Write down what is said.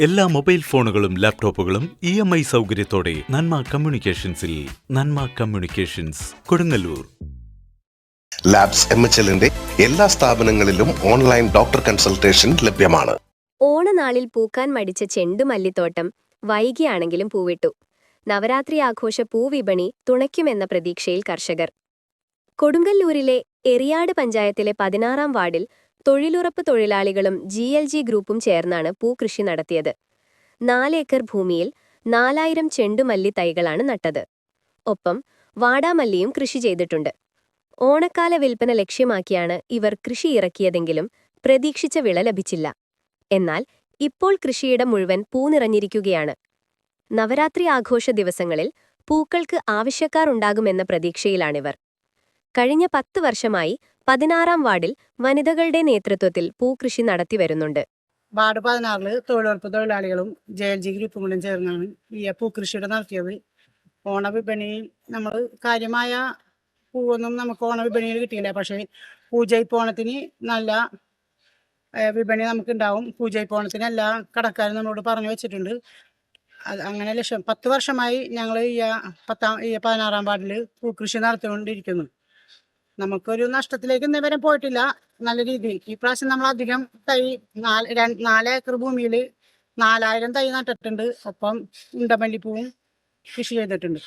എല്ലാ മൊബൈൽ ഫോണുകളും ലാപ്ടോപ്പുകളും ഇ എം ഐ സൗകര്യത്തോടെ Nanma കമ്മ്യൂണിക്കേഷൻസിൽ Nanma communications Kodungallur. Labs M H എല്ലിന്റെ എല്ലാ സ്ഥാപനങ്ങളിലും ഓൺലൈൻ ഡോക്ടർ കൺസൾട്ടേഷൻ ലഭ്യമാണ്. ഓണനാളിൽ പൂക്കാൻ മടിച്ച ചെണ്ടുമല്ലിത്തോട്ടം വൈകിയാണെങ്കിലും പൂവിട്ടു. നവരാത്രി ആഘോഷ പൂവിപണി തുണയ്ക്കുമെന്ന പ്രതീക്ഷയിൽ കർഷകർ. കൊടുങ്ങല്ലൂരിലെ എറിയാട് പഞ്ചായത്തിലെ പതിനാറാം വാർഡിൽ തൊഴിലുറപ്പ് തൊഴിലാളികളും ജി എൽ ജി ഗ്രൂപ്പും ചേർന്നാണ് പൂക്കൃഷി നടത്തിയത്. നാലേക്കർ ഭൂമിയിൽ നാലായിരം ചെണ്ടുമല്ലി തൈകളാണ് നട്ടത്. ഒപ്പം വാടാമല്ലിയും കൃഷി ചെയ്തിട്ടുണ്ട്. ഓണക്കാല വിൽപ്പന ലക്ഷ്യമാക്കിയാണ് ഇവർ കൃഷി ഇറക്കിയതെങ്കിലും പ്രതീക്ഷിച്ച വിള ലഭിച്ചില്ല. എന്നാൽ ഇപ്പോൾ കൃഷിയിടം മുഴുവൻ പൂനിറഞ്ഞിരിക്കുകയാണ് നവരാത്രി ആഘോഷ ദിവസങ്ങളിൽ പൂക്കൾക്ക് ആവശ്യക്കാർ ഉണ്ടാകുമെന്ന പ്രതീക്ഷയിലാണിവർ. കഴിഞ്ഞ പത്ത് വർഷമായി പതിനാറാം വാർഡിൽ വനിതകളുടെ നേതൃത്വത്തിൽ പൂക്കൃഷി നടത്തിവരുന്നുണ്ട്. വാർഡ് പതിനാറിൽ തൊഴിലുറപ്പ് തൊഴിലാളികളും ജെ എൽ ജി ഗ്രൂപ്പും കൂടെ ചേർന്നാണ് ഈ പൂക്കൃഷിയുടെ നടത്തിയത്. ഓണവിപണിയിൽ നമ്മൾ കാര്യമായ പൂവൊന്നും നമുക്ക് ഓണവിപണിയിൽ കിട്ടിയില്ല. പക്ഷേ പൂജയിപ്പോണത്തിന് നല്ല വിപണി നമുക്കുണ്ടാവും. പൂജയിപ്പോണത്തിന് എല്ലാ കടക്കാരും നമ്മളോട് പറഞ്ഞു വെച്ചിട്ടുണ്ട്. അങ്ങനെ ലക്ഷം പത്ത് വർഷമായി ഞങ്ങൾ ഈ പത്താം ഈ പതിനാറാം വാർഡിൽ പൂക്കൃഷി നടത്തിക്കൊണ്ടിരിക്കുന്നു. നമുക്കൊരു നഷ്ടത്തിലേക്ക് ഇന്നേവരെ പോയിട്ടില്ല. നല്ല രീതിയിൽ. ഈ പ്രാവശ്യം നമ്മൾ അധികം തൈ നാല് നാല് ഏക്കർ ഭൂമിയിൽ നാലായിരം തൈ നട്ടിട്ടുണ്ട്. ഒപ്പം ഉണ്ടമല്ലിപ്പൂവും കൃഷി ചെയ്തിട്ടുണ്ട്.